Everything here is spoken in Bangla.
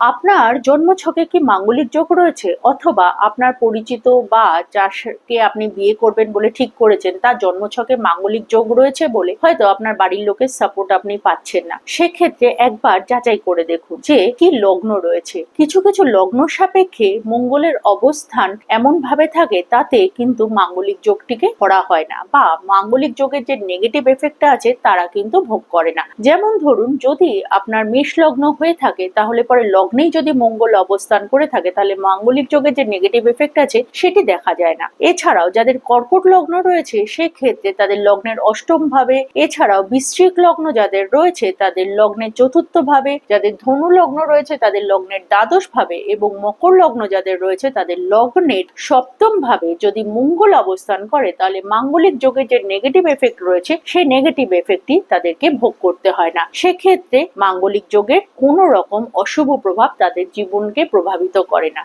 আপনার জন্মছকে কি মাঙ্গলিক যোগ রয়েছে? অথবা আপনার পরিচিত বা যাকে আপনি বিয়ে করবেন বলে ঠিক করেছেন, তার জন্মছকে মাঙ্গলিক যোগ রয়েছে বলে হয়তো আপনার বাড়ির লোকের সাপোর্ট আপনি পাচ্ছেন না। সেক্ষেত্রে একবার যাচাই করে দেখুন যে কি লগ্ন রয়েছে। কিছু কিছু লগ্ন সাপেক্ষে মঙ্গলের অবস্থান এমন ভাবে থাকে তাতে কিন্তু মাঙ্গলিক যোগটিকে করা হয় না বা মাঙ্গলিক যোগের যে নেগেটিভ এফেক্টটা আছে তারা কিন্তু ভোগ করে না। যেমন ধরুন যদি আপনার মেষ লগ্ন হয়ে থাকে তাহলে পরে লগ্নেই যদি মঙ্গল অবস্থান করে থাকে, তাহলে মাঙ্গলিক যোগের যে নেগেটিভ এফেক্ট আছে, সেটি দেখা যায় না। এছাড়াও যাদের কর্কট লগ্ন রয়েছে, সেক্ষেত্রে তাদের লগ্নের অষ্টম ভাবে, এছাড়াও বৃশ্চিক লগ্ন যাদের রয়েছে, তাদের লগ্নের চতুর্থ ভাবে, যাদের ধনু লগ্ন রয়েছে, তাদের লগ্নের দ্বাদশ ভাবে এবং মকর লগ্ন যাদের রয়েছে, তাদের লগ্নের সপ্তম ভাবে যদি মঙ্গল অবস্থান করে, তাহলে মাঙ্গলিক যোগের যে নেগেটিভ এফেক্ট রয়েছে, সেই নেগেটিভ এফেক্টই তাদেরকে ভোগ করতে হয় না। সেক্ষেত্রে মাঙ্গলিক যোগের কোনো রকম অশুভ প্রভাব তাদের জীবনকে প্রভাবিত করে না।